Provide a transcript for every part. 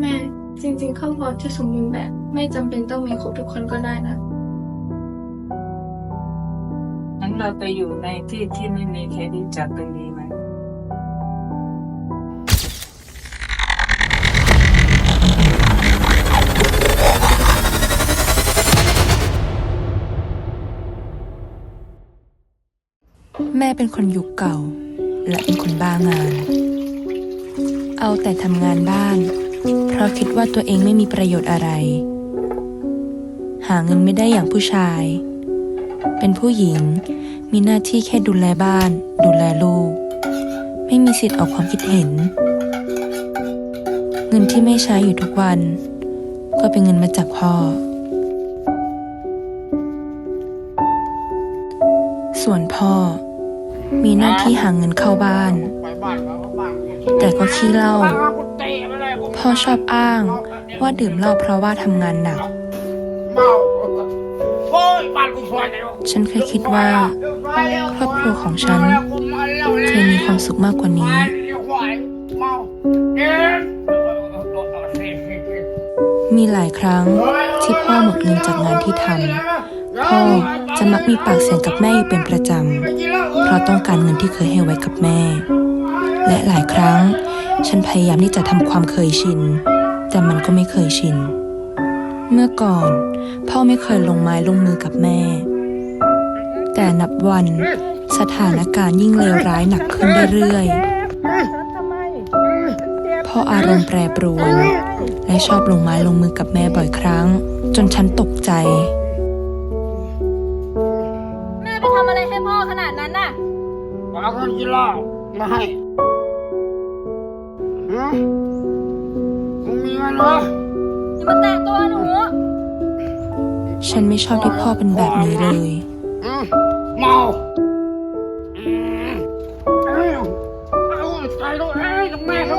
แม่จริงๆครอบครัวที่สมบูรณ์แบบ ไม่จำเป็นต้องมีครบทุกคนก็ได้นะ งั้นเราไปอยู่ในที่ที่ไม่มีใครรู้จักกันดีไหม แม่เป็นคนยุคเก่า และเป็นคนบ้างาน เอาแต่ทำงานบ้าน เพราะคิดว่าตัวเองไม่มีประโยชน์อะไร หาเงินไม่ได้อย่างผู้ชาย เป็นผู้หญิงมีหน้าที่แค่ดูแลบ้าน ดูแลลูก ไม่มีสิทธิ์ออกความคิดเห็น เงินที่ไม่ใช้อยู่ทุกวัน ก็เป็นเงินมาจากพ่อ ส่วนพ่อ มีหน้าที่หาเงินเข้าบ้าน แต่ก็ขี้เหล้า พ่อชอบอ้าง ว่าดื่มเหล้าเพราะว่าทำงานหนัก ฉันเคยคิดว่าครอบครัวของฉันเคยมีความสุขมากกว่านี้ มีหลายครั้งที่พ่อหมดเงินจากงานที่ทำพ่อจะมักมีปากเสียงกับแม่อยู่เป็นประจำ เพราะต้องการเงินที่เคยให้ไว้กับแม่ และหลายครั้ง ฉันพยายามที่จะทำความเคยชิน แต่มันก็ไม่เคยชิน เมื่อก่อน พ่อไม่เคยลงไม้ลงมือกับแม่ แต่นับวันสถานการณ์ยิ่งเลวร้ายหนักขึ้นเรื่อยๆพ่ออารมณ์แปรปรวน และชอบลงไม้ลงมือกับแม่บ่อยครั้ง จนฉันตกใจ แม่ไปทำอะไรให้พ่อขนาดนั้นน่ะเอาเงินกินเหล้ามาให้ ฮะมึงมีเงินเหรออย่ามาแตะตัวหนู ฉันไม่ชอบที่พ่อเป็นแบบนี้เลย อืมเมาอืมเอ้ยเอาใจลูกเอ้ยกับแม่เขา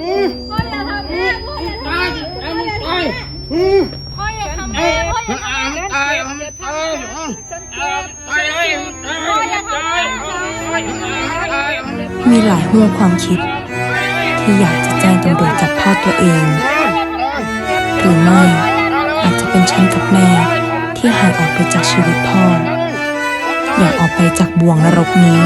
อืมพ่ออย่าทำแม่พ่ออย่าทำตายแม่ไอ้มึงตายอืมพ่ออย่าทำเอ้แม่ยพ่ออย่าอ่าทำมึงตายมึงตายอืมอ่าตายเอ้ยมึงตายตายตายตาย มีหลายห่วงความคิด ที่อยากจะแจ้งตำรวจจับพ่อตัวเอง หรือไม่อาจจะเป็นฉันกับแม่ที่หายออกไปจากชีวิตพ่อ อยากออกไปจากบ่วงนรกนี้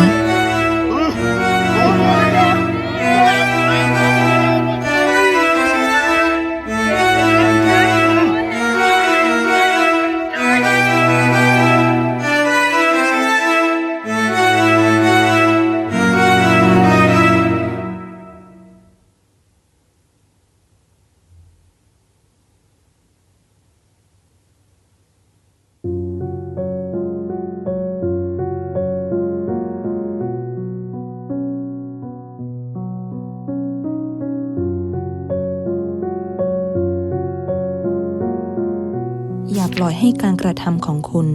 อย่าปล่อยให้การกระทำของคุณ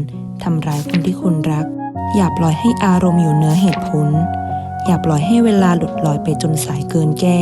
ทำร้ายคนที่คุณรัก อย่าปล่อยให้อารมณ์อยู่เหนือเหตุผล อย่าปล่อยให้เวลาหลุดลอยไปจนสายเกินแก้